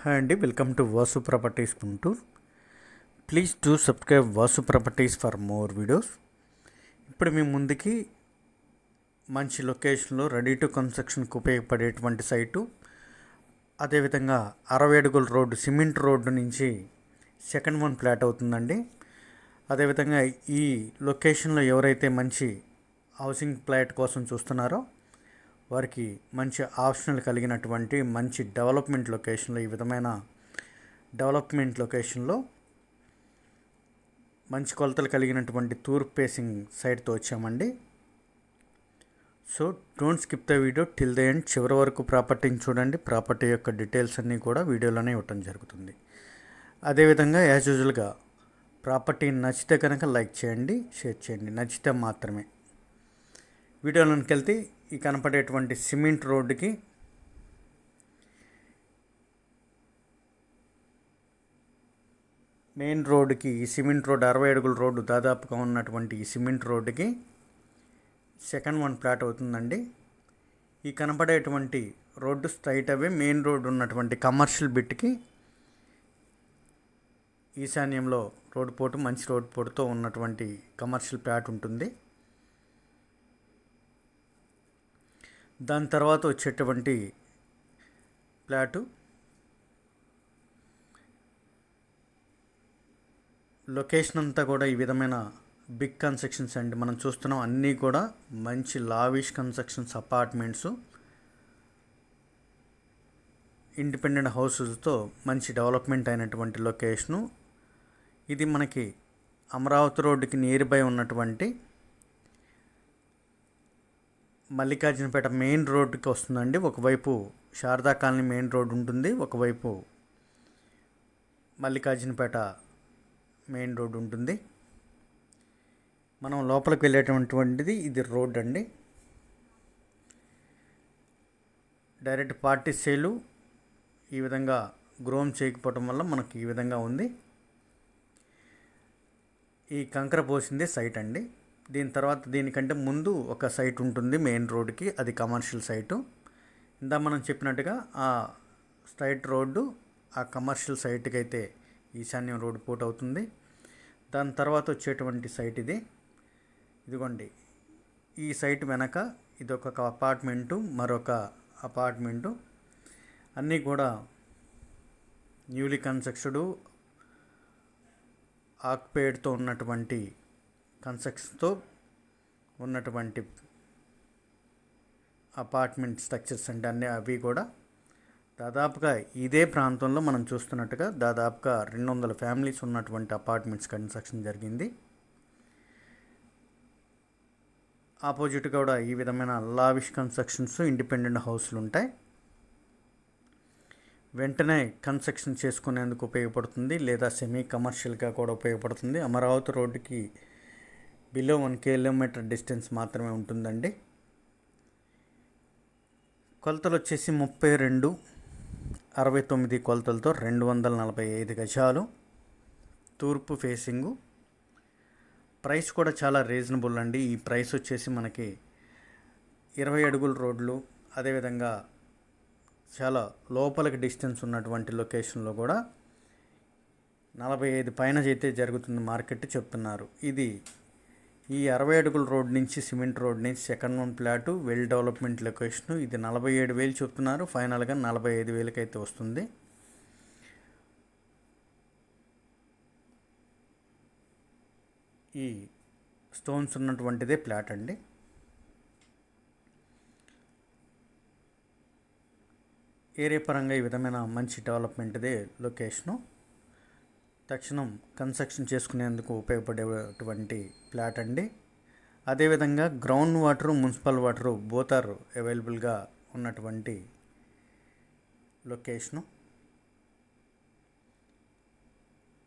Hi అండి welcome to Vasu properties Guntur. Please to subscribe Vasu properties for more videos. ఇప్పుడు మీ ముందుకి మంచి లొకేషన్లో రెడీ టు కన్స్ట్రక్షన్కి ఉపయోగపడేటువంటి సైటు. అదేవిధంగా అరవై అడుగుల రోడ్డు సిమెంట్ రోడ్డు నుంచి సెకండ్ వన్ ఫ్లాట్ అవుతుందండి. అదేవిధంగా ఈ లొకేషన్లో ఎవరైతే మంచి హౌసింగ్ ఫ్లాట్ కోసం చూస్తున్నారో వారికి మంచి ఆప్షన్లు కలిగినటువంటి మంచి డెవలప్మెంట్ లొకేషన్లో ఈ విధమైన డెవలప్మెంట్ లొకేషన్లో మంచి కొలతలు కలిగినటువంటి తూర్పు ఫేసింగ్ సైడ్తో వచ్చామండి. So don't skip the video. Till the end చివరి వరకు ప్రాపర్టీని చూడండి. ప్రాపర్టీ యొక్క డీటెయిల్స్ అన్నీ కూడా వీడియోలోనే ఇవ్వటం జరుగుతుంది. అదేవిధంగా యాజ్ యూజువల్గా ప్రాపర్టీ నచ్చితే కనుక లైక్ చేయండి షేర్ చేయండి. నచ్చితే మాత్రమే. వీడియోలోకి వెళ్తే ఈ కనపడేటువంటి సిమెంట్ రోడ్డుకి మెయిన్ రోడ్డుకి ఈ సిమెంట్ రోడ్ అరవై అడుగుల రోడ్డు దాదాపుగా ఉన్నటువంటి ఈ సిమెంట్ రోడ్డుకి సెకండ్ వన్ ప్లాట్ అవుతుందండి. ఈ కనపడేటువంటి రోడ్డు స్ట్రైట్ అవే మెయిన్ రోడ్డు ఉన్నటువంటి కమర్షియల్ బిట్కి ఈశాన్యంలో రోడ్డు పోటు మంచి రోడ్డు పోటుతో ఉన్నటువంటి కమర్షియల్ ప్లాట్ ఉంటుంది. దాని తర్వాత వచ్చేటువంటి ప్లాటు. లొకేషన్ అంతా కూడా ఈ విధమైన బిగ్ కన్స్ట్రక్షన్స్ అండి మనం చూస్తున్నాం అన్నీ కూడా మంచి లావిష్ కన్స్ట్రక్షన్స్ అపార్ట్మెంట్స్ ఇండిపెండెంట్ హౌసెస్తో మంచి డెవలప్మెంట్ అయినటువంటి లొకేషను. ఇది మనకి అమరావతి రోడ్డుకి నియర్ బై ఉన్నటువంటి మల్లికార్జునపేట మెయిన్ రోడ్డుకి వస్తుందండి. ఒకవైపు శారదా కాలనీ మెయిన్ రోడ్ ఉంటుంది. ఒకవైపు మల్లికార్జునపేట మెయిన్ రోడ్ ఉంటుంది. మనం లోపలికి వెళ్ళేటటువంటిది ఇది రోడ్ అండి. డైరెక్ట్ పార్టీ సేలు ఈ విధంగా గ్రోమ్ చేయకపోవటం వల్ల మనకి ఈ విధంగా ఉంది. ఈ కంకర పోసింది సైట్ అండి. దీని తర్వాత దీనికంటే ముందు ఒక సైట్ ఉంటుంది మెయిన్ రోడ్కి అది కమర్షియల్ సైటు. ఇందా మనం చెప్పినట్టుగా ఆ స్ట్రైట్ రోడ్డు ఆ కమర్షియల్ సైట్కి అయితే ఈశాన్యం రోడ్డు పూట అవుతుంది. దాని తర్వాత వచ్చేటువంటి సైట్ ఇది. ఇదిగోండి ఈ సైట్ వెనక ఇది ఒక అపార్ట్మెంటు మరొక అపార్ట్మెంటు. అన్నీ కూడా న్యూలీ కన్స్ట్రక్టెడ్ ఆక్యుపైడ్తో ఉన్నటువంటి కన్స్ట్రక్షన్తో ఉన్నటువంటి అపార్ట్మెంట్ స్ట్రక్చర్స్ అంటే అన్నీ అవి కూడా దాదాపుగా ఇదే ప్రాంతంలో మనం చూస్తున్నట్టుగా దాదాపుగా రెండు వందల ఫ్యామిలీస్ ఉన్నటువంటి అపార్ట్మెంట్స్ కన్స్ట్రక్షన్ జరిగింది. ఆపోజిట్ కూడా ఈ విధమైన లావిష్ కన్స్ట్రక్షన్స్ ఇండిపెండెంట్ హౌస్లు ఉంటాయి. వెంటనే కన్స్ట్రక్షన్ చేసుకునేందుకు ఉపయోగపడుతుంది లేదా సెమీ కమర్షియల్గా కూడా ఉపయోగపడుతుంది. అమరావతి రోడ్డుకి బిలో వన్ కిలోమీటర్ డిస్టెన్స్ మాత్రమే ఉంటుందండి. కొలతలు వచ్చేసి ముప్పై రెండు అరవై తొమ్మిది కొలతలతో రెండు వందల నలభై ఐదు గజాలు తూర్పు ఫేసింగు ప్రైస్ కూడా చాలా రీజనబుల్ అండి. ఈ ప్రైస్ వచ్చేసి మనకి ఇరవై అడుగుల రోడ్లు అదేవిధంగా చాలా లోపలికి డిస్టెన్స్ ఉన్నటువంటి లొకేషన్లో కూడా నలభై ఐదు పైన అయితే జరుగుతుంది మార్కెట్ చెప్తున్నారు. ఇది ఈ అరవై అడుగుల రోడ్ నుంచి సిమెంట్ రోడ్ నుంచి second one plot well development location. ఇది నలభై ఏడు వేలు చెప్తున్నారు. ఫైనల్గా నలభై ఐదు వేలకి అయితే వస్తుంది. ఈ స్టోన్స్ ఉన్నటువంటిదే ప్లాట్ అండి. ఏరియా పరంగా ఈ విధమైన మంచి డెవలప్మెంట్దే లొకేషను. తక్షణం కన్స్ట్రక్షన్ చేసుకునేందుకు ఉపయోగపడేటువంటి ప్లాట్ అండి. అదేవిధంగా గ్రౌండ్ వాటరు మున్సిపల్ వాటరు బోతారు అవైలబుల్గా ఉన్నటువంటి లొకేషను.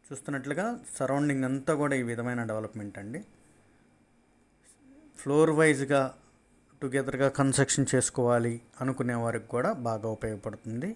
చూస్తున్నట్లుగా సరౌండింగ్ అంతా కూడా ఈ విధమైన డెవలప్మెంట్ అండి. ఫ్లోర్ వైజ్గా టుగెదర్గా కన్స్ట్రక్షన్ చేసుకోవాలి అనుకునే వారికి కూడా బాగా ఉపయోగపడుతుంది.